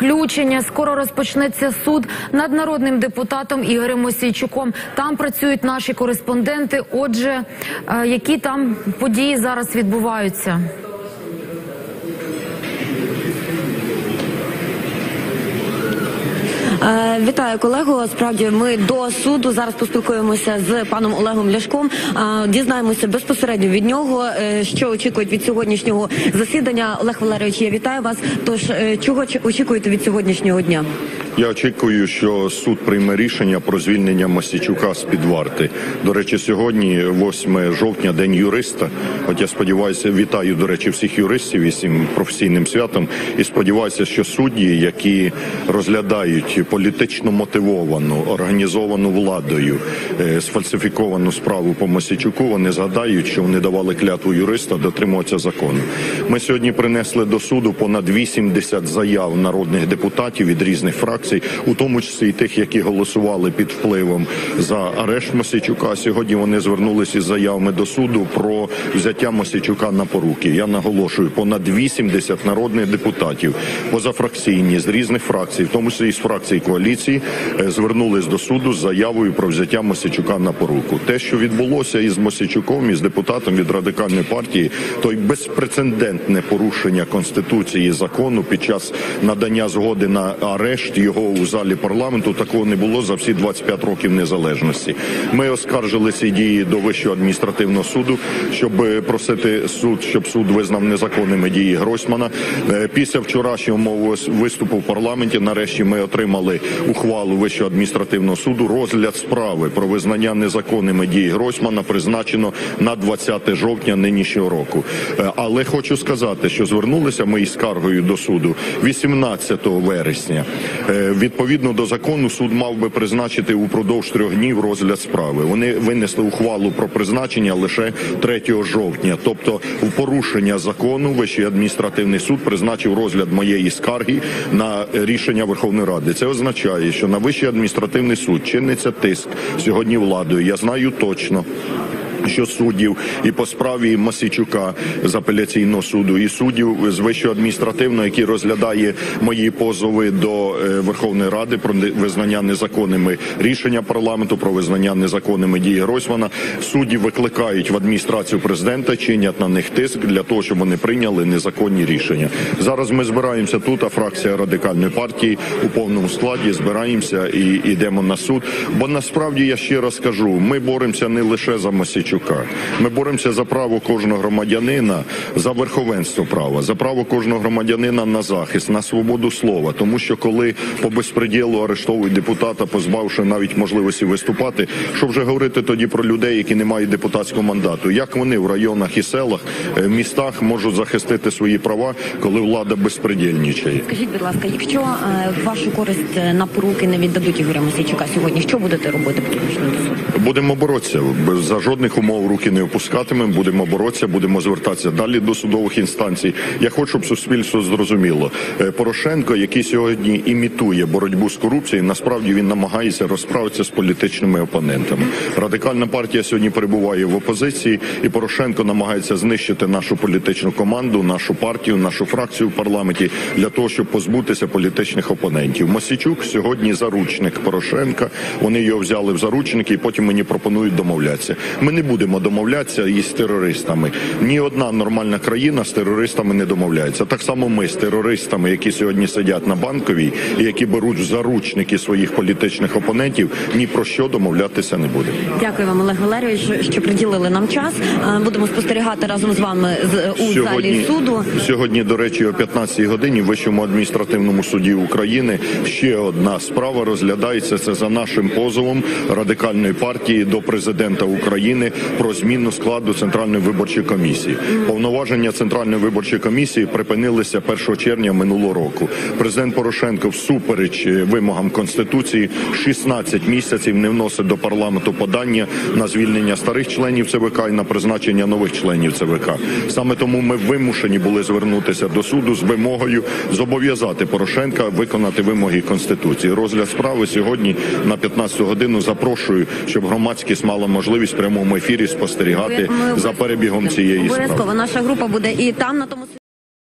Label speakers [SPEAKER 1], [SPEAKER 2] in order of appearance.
[SPEAKER 1] включення. Скоро розпочнеться суд над народним депутатом Ігорем Мосійчуком. Там працюють наші кореспонденти. Отже, е, які там події зараз відбуваються?
[SPEAKER 2] Вітаю колегу. Справді ми до суду зараз поспілкуємося з паном Олегом Ляшком. Е, Дізнаємося безпосередньо від нього, е, що очікують від сьогоднішнього засідання. Олег Валерійович, я вітаю вас. Тож е, чого очікуєте від сьогоднішнього дня?
[SPEAKER 3] Я очікую, що суд прийме рішення про звільнення Масічука з під варти. До речі, сьогодні, 8 жовтня, день юриста. От я сподіваюся, вітаю до речі всіх юристів із цим професійним святом. І сподіваюся, що судді, які розглядають політично мотивовану, організовану владою е, сфальсифіковану справу по Масічуку, вони згадають, що вони давали клятву юриста дотримуватися закону. Ми сьогодні принесли до суду понад 80 заяв народних депутатів від різних фракцій, у тому числі і тих, які голосували під впливом за арешт Мосичука. Сьогодні вони звернулися із заявами до суду про взяття Мосичука на поруки. Я наголошую, понад 80 народних депутатів, позафракційні з різних фракцій, в тому числі і з фракції коаліції, е, звернулись до суду з заявою про взяття Мосичука на поруку. Те, що відбулося із Мосичуком, із депутатом від радикальної партії, то й безпрецедентне порушення конституції закону під час надання згоди на арешт його у залі парламенту. Такого не було за всі 25 років незалежності. Ми оскаржили ці дії до вищого адміністративного суду, щоб е, просити суд, щоб суд визнав незаконними дії Гройсмана. Е, Після вчорашнього мого виступу в парламенті, нарешті, ми отримали ухвалу вищого адміністративного суду. Розгляд справи про визнання незаконними дії Гройсмана призначено на 20 жовтня нинішнього року. Е, Але хочу сказати, що звернулися ми із скаргою до суду 18 вересня. Відповідно до закону, суд мав би призначити упродовж трьох днів розгляд справи. Вони винесли ухвалу про призначення лише 3 жовтня, тобто в порушення закону Вищий адміністративний суд призначив розгляд моєї скарги на рішення Верховної Ради. Це означає, що на Вищий адміністративний суд чиниться тиск сьогодні владою. Я знаю точно що суддів і по справі Масичука з апеляційного суду, і суддів з вищого адміністративного, які розглядає мої позови до е, Верховної Ради про визнання незаконними рішення парламенту, про визнання незаконними дії Гройсмана. Судді викликають в адміністрацію президента, чинять на них тиск для того, щоб вони прийняли незаконні рішення. Зараз ми збираємося тут. А фракція радикальної партії у повному складі збираємося і йдемо на суд. Бо насправді я ще раз кажу: ми боремося не лише за Масичука, ми боремося за право кожного громадянина, за верховенство права, за право кожного громадянина на захист, на свободу слова. Тому що коли по безпреділу арештовують депутата, позбавши навіть можливості виступати, що вже говорити тоді про людей, які не мають депутатського мандату, як вони в районах і селах, е, містах можуть захистити свої права, коли влада безпредельничає.
[SPEAKER 2] Скажіть, будь ласка, якщо е, вашу користь е, на поруки не віддадуть Ігоря Мосійчука сьогодні, що будете робити?
[SPEAKER 3] Будемо боротися за жодних умов руки не опускатимемо. Будемо боротися, будемо звертатися далі до судових інстанцій. Я хочу, щоб суспільство зрозуміло. Е, Порошенко, який сьогодні імітує боротьбу з корупцією, насправді він намагається розправитися з політичними опонентами. Радикальна партія сьогодні перебуває в опозиції, і Порошенко намагається знищити нашу політичну команду, нашу партію, нашу фракцію в парламенті для того, щоб позбутися політичних опонентів. Мосічук сьогодні заручник Порошенка. Вони його взяли в заручники, і потім мені пропонують домовлятися. Ми не будемо домовлятися із терористами. Ні одна нормальна країна з терористами не домовляється. Так само ми з терористами, які сьогодні сидять на банковій і які беруть в заручники своїх політичних опонентів, ні про що домовлятися не будемо.
[SPEAKER 2] Дякую вам, Олег Валерійович, що приділили нам час. Е, Будемо спостерігати разом з вами у залі суду.
[SPEAKER 3] Сьогодні, до речі, о 15 годині в Вищому адміністративному суді України ще одна справа розглядається. Це за нашим позовом радикальної партії до президента України про зміну складу центральної виборчої комісії. Повноваження центральної виборчої комісії припинилися 1 червня минулого року. Президент Порошенко, всупереч е, вимогам конституції, 16 місяців не вносить до парламенту подання на звільнення старих членів ЦВК і на призначення нових членів ЦВК. Саме тому ми вимушені були звернутися до суду з вимогою зобов'язати Порошенка виконати вимоги конституції. Розгляд справи сьогодні на 15 годину запрошую, щоб громадськість мала можливість в прямому ефірі спостерігати
[SPEAKER 2] Ми- ми
[SPEAKER 3] за перебігом цієї справи.
[SPEAKER 2] Наша група буде і там на тому